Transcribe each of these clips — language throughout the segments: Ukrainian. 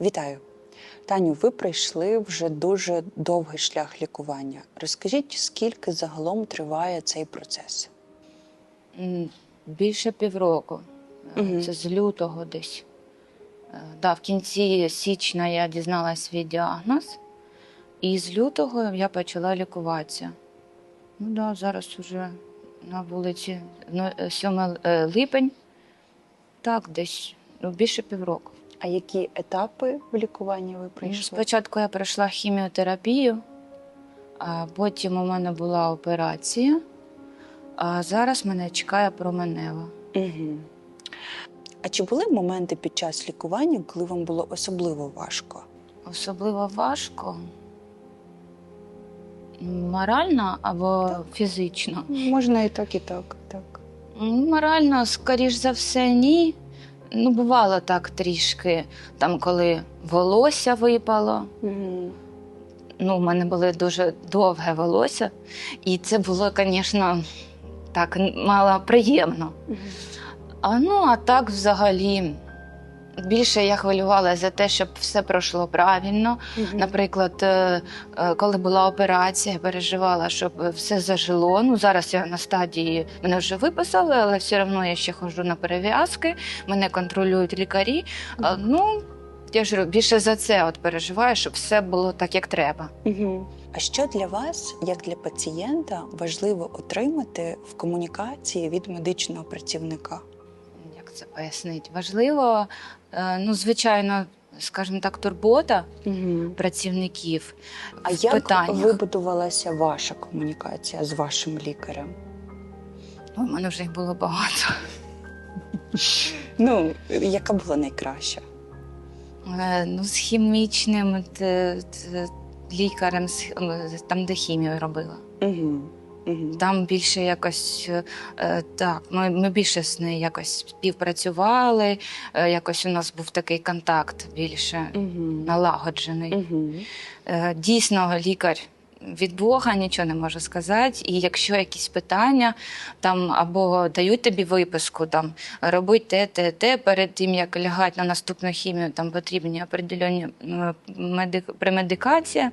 Вітаю. Таню, ви пройшли вже дуже довгий шлях лікування. Розкажіть, скільки загалом триває цей процес? Більше півроку. Мгм. Це з лютого десь. Е, Да, в кінці січня я дізналась свій діагноз, і з лютого я почала лікуватися. Ну да, зараз уже на вулиці ну, е, 7 е, липень. Так, десь ну, більше півроку. А які етапи в лікуванні ви пройшли? Спочатку я пройшла хіміотерапію, а потім у мене була операція, а зараз мене чекає променева. Угу. А чи були моменти під час лікування, коли вам було особливо важко? Особливо важко. Морально або фізично? Можна і так, і так. так. Морально, скоріш за все, ні. Ну, бувало так трішки, там, коли волосся випало. Угу. Ну, у мене було дуже довге волосся, і це було, звісно, так мало приємно. А ну, а так взагалі. Більше я хвилювалася за те, щоб все пройшло правильно. Наприклад, е, е, коли була операція, я переживала, щоб все зажило. Ну зараз я на стадії мене вже виписали, але все одно я ще ходжу на перев'язки, мене контролюють лікарі. А, Ну я ж більше за це от переживаю, щоб все було так, як треба. Угу. А що для вас, як для пацієнта, важливо отримати в комунікації від медичного працівника? Як це пояснити? Важливо, ну звичайно, скажімо так, турбота Угу. працівників. А в як питаннях. вибудувалася ваша комунікація з вашим лікарем? У мене вже їх було багато. Ну, яка була найкраща? Е, Ну, з хімічним т- лікарем, е, там, де хімію робила. Угу. Угу. Там більше якось е, так, ми, ми більше з нею якось співпрацювали, е, якось у нас був такий контакт більше Угу. налагоджений. Угу. Е, Дійсно, лікар від Бога нічого не можу сказати. І якщо якісь питання там або дають тобі виписку, там робить те, те, те, перед тим як лягати на наступну хімію, там потрібні определені е, медик... премедикація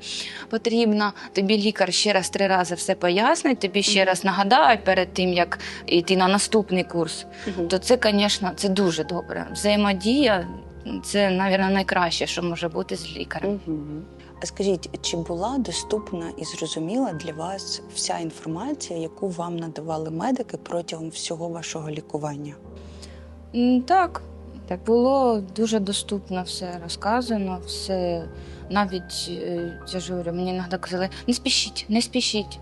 потрібна. Тобі лікар ще раз три рази все пояснить, тобі ще Мгм. раз нагадають перед тим, як йти на наступний курс. Угу. То це, звісно, це дуже добре. Взаємодія це, мабуть, найкраще, що може бути з лікарем. Угу. А скажіть, чи була доступна і зрозуміла для вас вся інформація, яку вам надавали медики протягом всього вашого лікування? Так, так було дуже доступно все розказано, все навіть е, я ж говорю, мені іноді казали, не спішіть, не спішіть.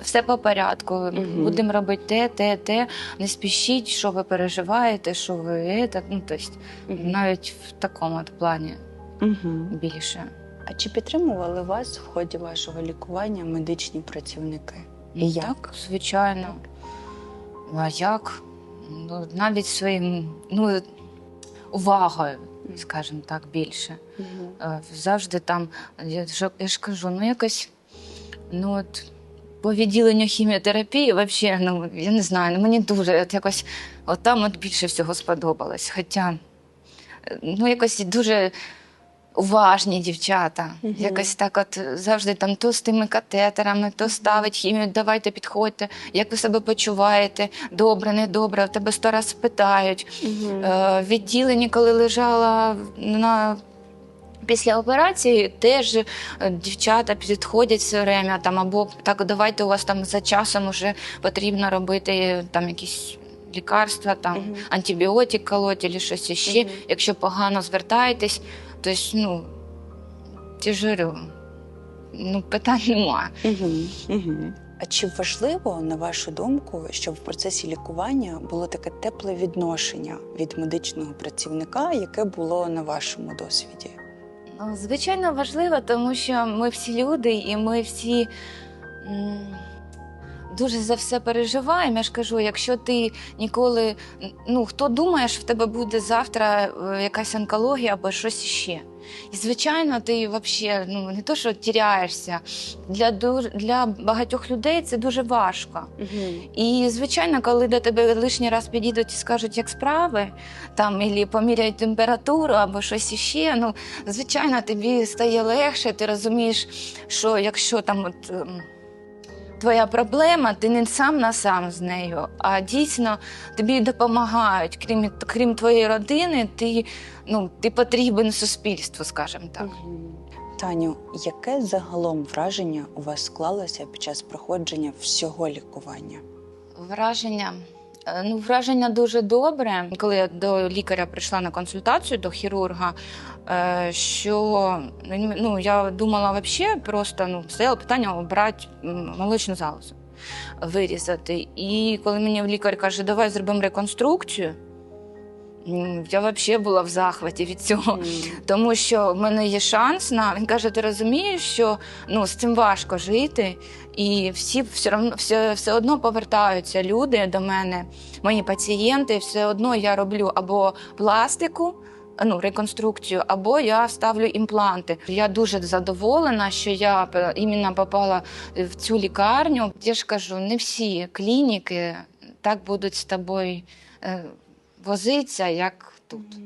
Все по порядку, Мгм. будемо робити те, те, те. Не спішіть, що ви переживаєте, що ви це. Ну, тобто, навіть в такому плані Угу. більше. А чи підтримували вас в ході вашого лікування медичні працівники? І як? Так, звичайно. А як? Ну, навіть своїм ну, увагою, скажімо так, більше. Угу. Завжди там, я ж, я ж кажу, ну якось, ну от по відділенню хіміотерапії, взагалі, ну я не знаю, ну мені дуже от якось от там от більше всього сподобалось. Хоча, е, ну якось дуже уважні дівчата. Мгм. Якось так, от завжди там то з тими катетерами, то ставить хімію, давайте підходьте, як ви себе почуваєте, добре, недобре, в тебе сто раз питають. Е, в відділенні, коли лежала на. Після операції теж е, дівчата підходять все время, там, або так, давайте у вас там за часом вже потрібно робити е, там якісь лікарства, там Мгм. антибіотик колоть, або щось іще. Мгм. Якщо погано звертаєтесь, то ну, я ж говорю, ну, питань. Угу. Угу. А чи важливо, на вашу думку, щоб в процесі лікування було таке тепле відношення від медичного працівника, яке було на вашому досвіді? Ну, звичайно, важливо, тому що ми всі люди, і ми всі дуже за все переживаємо. Я ж кажу, якщо ти ніколи ну хто думає, що в тебе буде завтра е, якась онкологія або щось іще. І звичайно, ти взагалі ну не то, що тіряєшся. Для для багатьох людей це дуже важко. І звичайно, коли до тебе лишній раз підійдуть і скажуть, як справи, там або поміряють температуру, або щось іще, ну звичайно, тобі стає легше. Ти розумієш, що якщо там от. Твоя проблема, ти не сам на сам з нею, а дійсно тобі допомагають. Крім, крім твоєї родини, ти, ну, ти потрібен суспільству, скажімо так. Таню, яке загалом враження у вас склалося під час проходження всього лікування? Враження. Е, Ну, враження дуже добре. Коли я до лікаря прийшла на консультацію до хірурга, е, що ну, я думала взагалі просто ну, стояло питання обрати молочну залозу, вирізати. І коли мені лікар каже, давай зробимо реконструкцію, я взагалі була в захваті від цього. Тому що в мене є шанс на він каже: ти розумієш, що ну з цим важко жити, і всі все все, все одно повертаються люди до мене, мої пацієнти. Все одно я роблю або пластику. Ну, реконструкцію, або я ставлю імпланти. Я дуже задоволена, що я іменно попала в цю лікарню. Я ж кажу, не всі клініки так будуть з тобою возитися, як тут.